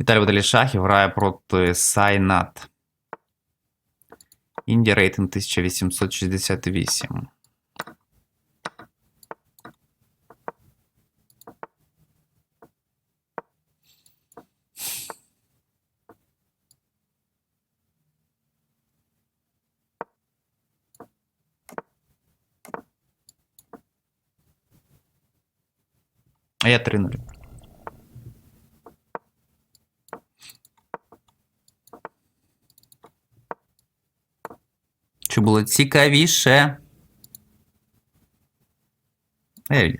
Віталій Віталій Шахів грає проти Сайнат. Інді рейтинг 1868. А я 3-0. Чи було цікавіше? А я вірю.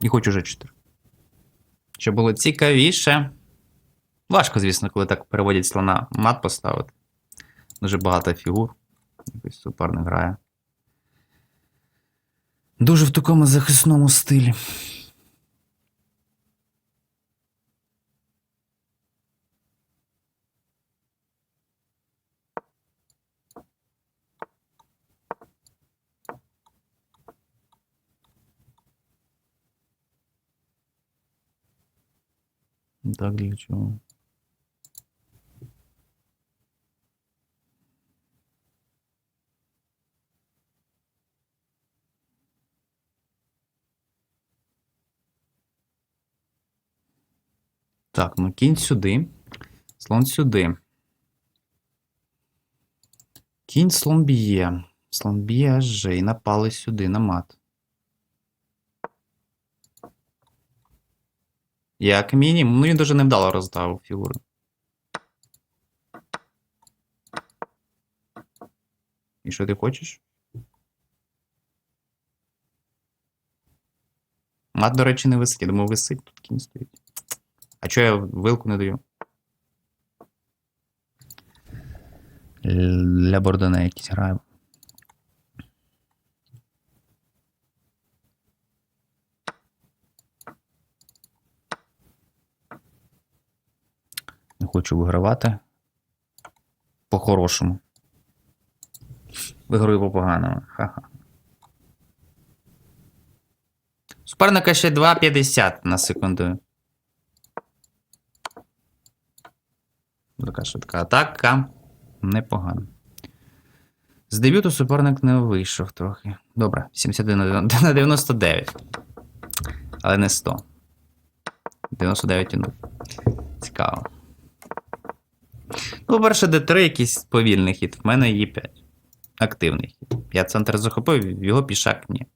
І хочу вже 4. Чи було цікавіше? Важко, звісно, коли так переводять слона мат поставити. Дуже багато фігур. Якийсь суперник грає. Дуже в такому захисному стилі. Так, для чого? Так, ну кінь сюди. Слон сюди. Кінь слон б'є. Слон б'є аж і напали сюди на мат. Як мінімум, ну він дуже невдало роздав фігури. І що ти хочеш? Мат, до речі, не висить. Я думаю, висить, тут кінь стоїть. А чого я вилку не даю? Для Бордона якісь граю. Хочу вигравати. По-хорошому. Виграю по-поганому. Ха-ха. Суперника ще 2,50 на секунду. Така швидка атака. Непогано. З дебюту суперник не вийшов трохи. Добре, 71 на 99. Але не 100. 99 і 0. Цікаво. По-перше, D3 якийсь повільний хід. В мене Е5. Активний хід. Я центр захопив, його пішак ні.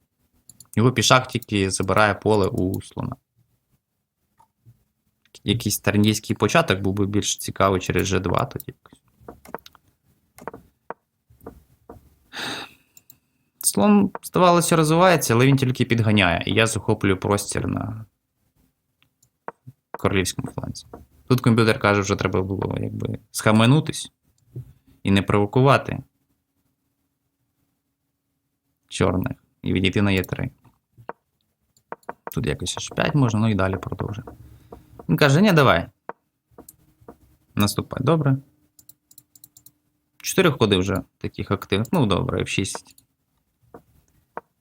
Його пішак тільки забирає поле у слона. Якийсь тарнійський початок був би більш цікавий через G2 тоді. Слон, здавалося, розвивається, але він тільки підганяє. І я захоплюю простір на королівському фланзі. Тут комп'ютер каже, що треба було якби схаменутись і не провокувати чорних і відійти на Е3. Тут якось аж 5 можна, ну і далі продовжити. Він каже: ні, давай. Наступай, добре. Чотири ходи вже таких активних. Ну, добре, F6.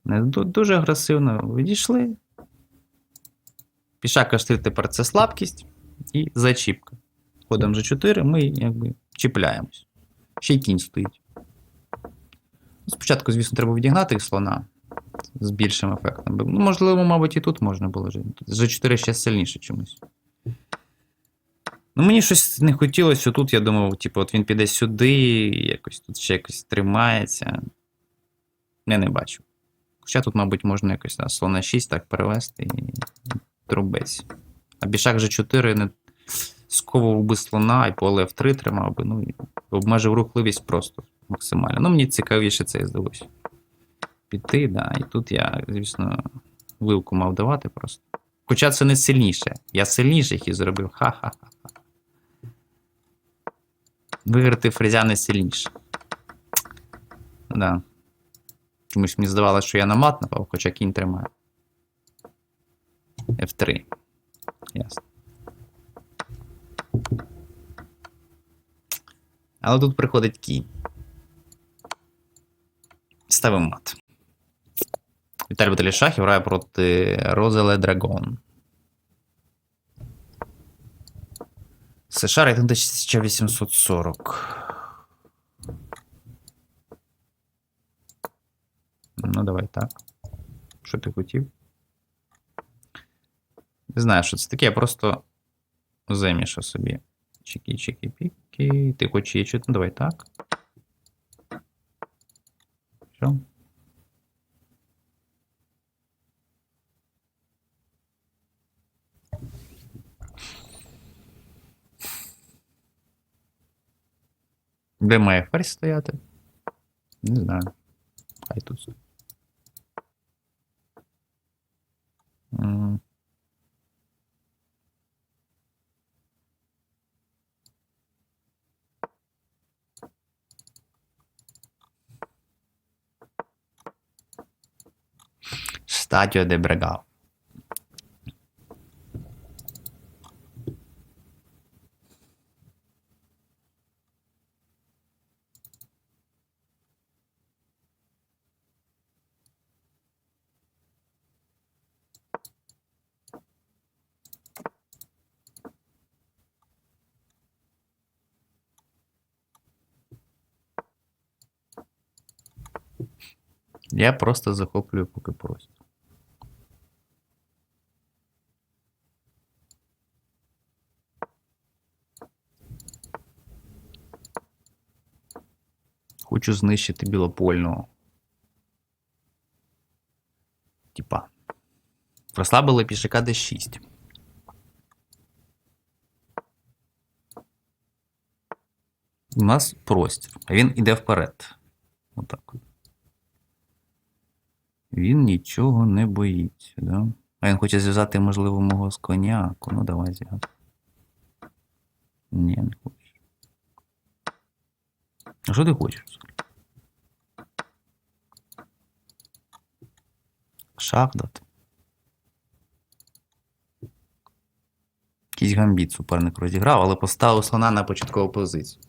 Не дуже агресивно відійшли. Пішак H3 тепер це слабкість і зачіпка. Ходом G4 ми якби чіпляємось. Ще й кінь стоїть. Спочатку, звісно, треба відігнати слона з більшим ефектом. Ну, можливо, мабуть, і тут можна було жити. G4 ще сильніше чомусь. Ну, мені щось не хотілося. Тут я думав, типу, от він піде сюди, якось тут ще якось тримається. Я не бачу. Хоча тут, мабуть, можна якось да, слона 6 так перевести і трубець. А бішак G4 не сковував би слона і поле F3 тримав би, ну і обмежив рухливість просто максимально. Ну, мені цікавіше це здалося. Піти, да. І тут я, звісно, вилку мав давати просто. Хоча це не сильніше. Я сильніших і зробив. Ха-ха-ха. Виграти фрезя не сильніше. Да. Чомусь мені здавалося, що я на мат напав, хоча кінь тримає. F3. Ясно. Але тут приходить кінь. Ставимо мат. Віталій Шахів грає проти Розеле Драгон. США рейтинг 1840. Ну, давай так. Що ти хотів? Не знаю, що це таке, я просто замішав собі. Чики, чики, піки. Ти хочеш чути? Ну, давай так. Все. Де має ферзь стояти? Не знаю. Хай тут. Стадіо де Брегав. Я просто захоплюю поки просто. Хочу знищити білопольного. Типа. Прослабили пішака d6. У нас простір. А він іде вперед. Отак. Він нічого не боїться, да? А він хоче зв'язати, можливо, мого з коняку. Ну, давай зв'язати. Ні, не хоче. А що ти хочеш? Шах дати. Якийсь гамбіт суперник розіграв, але поставив слона на початкову позицію.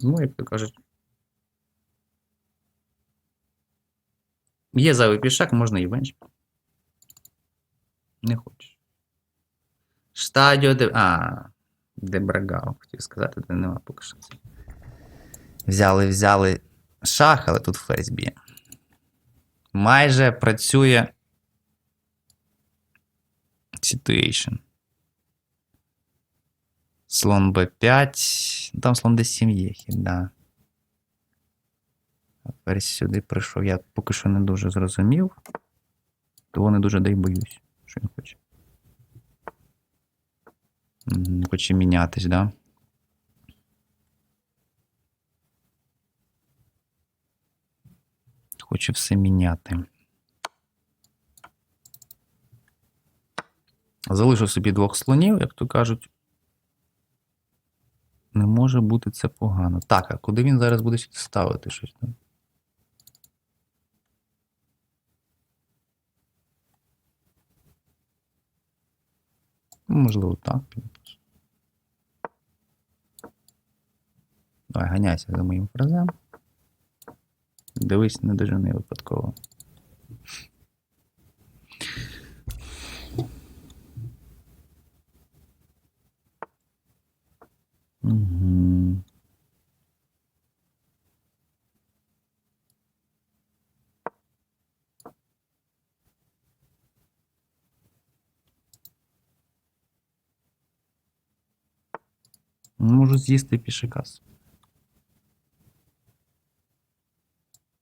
Ну, як то кажуть. Є зайвий пішак, можна і венч. Не хочеш. Штадіо де. А, де Брагав, хотів сказати, де нема поки що. Взяли, взяли шах, але тут ферзь. Майже працює. Situation. Слон b5. Ну, Там слон d7 є да. Ферзь сюди прийшов. Я поки що не дуже зрозумів. Того не дуже дай боюсь, що він хоче. Хоче мінятись, да? Хоче все міняти. Залишив собі двох слонів, як то кажуть. Не може бути це погано. Так, а куди він зараз буде ставити щось? там? Ну, Можливо, так. Давай, ганяйся за моїм фразем. Дивись, не дожени випадково. Угу. Можу з'їсти пішикас.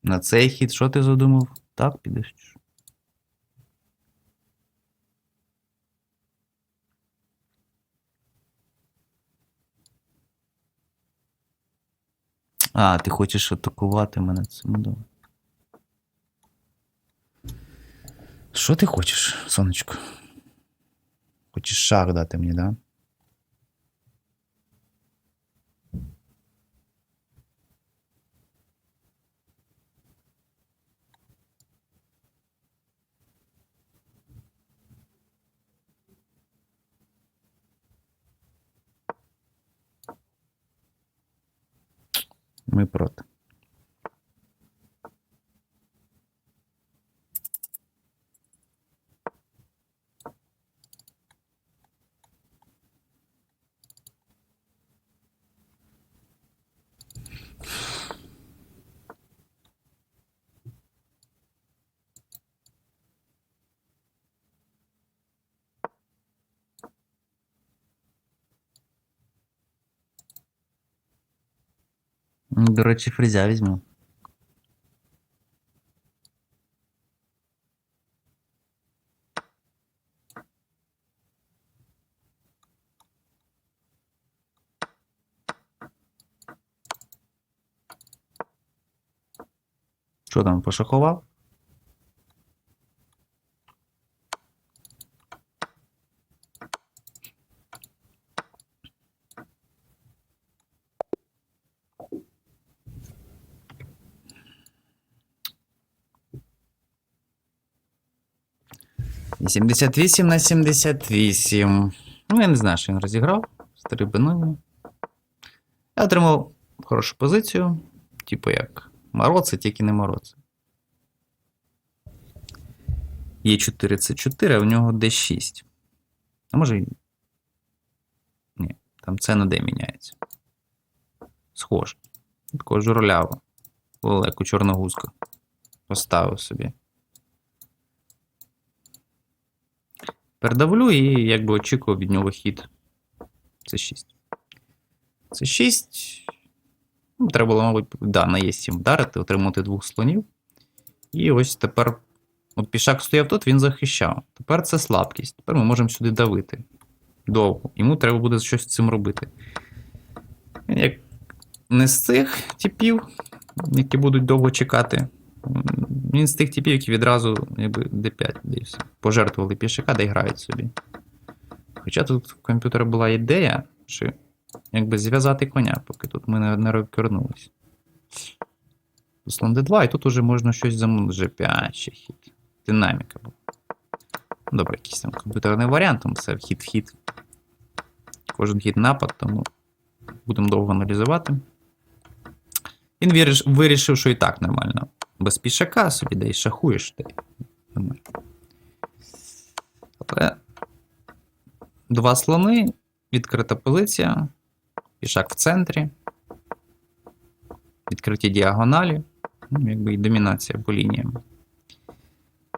На цей хід що ти задумав? Так, підеш? А, ти хочеш атакувати мене цим давай. Що ти хочеш, сонечко? Хочеш шах дати мені, да? Ми проти. До речі, фрізя візьму. Що там, пошахував? 78 на 78. Ну, я не знаю, що він розіграв. Стрибиною. Я отримав хорошу позицію. Типу як Мороце, тільки не Мороце. Є 4 це 4, а в нього D6. А може. Ні, там це на D міняється. Схоже. Такого журавлява. Велику чорногузку. Поставив собі. Передавлю і якби очікував від нього хід. Це 6. Це 6. Ну, треба було, мабуть, да, на Е7 вдарити, отримати двох слонів. І ось тепер. От пішак стояв тут, він захищав. Тепер це слабкість. Тепер ми можемо сюди давити. Довго. Йому треба буде щось з цим робити. Як не з цих типів, які будуть довго чекати. Він з тих типів, які відразу якби, D5 де пожертвували пішака, де грають собі. Хоча тут в комп'ютера була ідея, що якби зв'язати коня, поки тут ми не, розкернулись. Слон D2, і тут уже можна щось замовити. G5 ще хід. Динаміка була. Добре, якийсь там комп'ютерний варіант, там все вхід-вхід. Кожен хід напад, тому будемо довго аналізувати. Він вирішив, що і так нормально. Без пішака собі де й шахуєш. Нормально. Але два слони, відкрита позиція, пішак в центрі, відкриті діагоналі, ну, якби і домінація по лініям.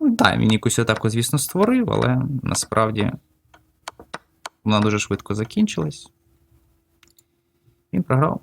Ну, так, він якусь атаку, звісно, створив, але насправді вона дуже швидко закінчилась. Він програв.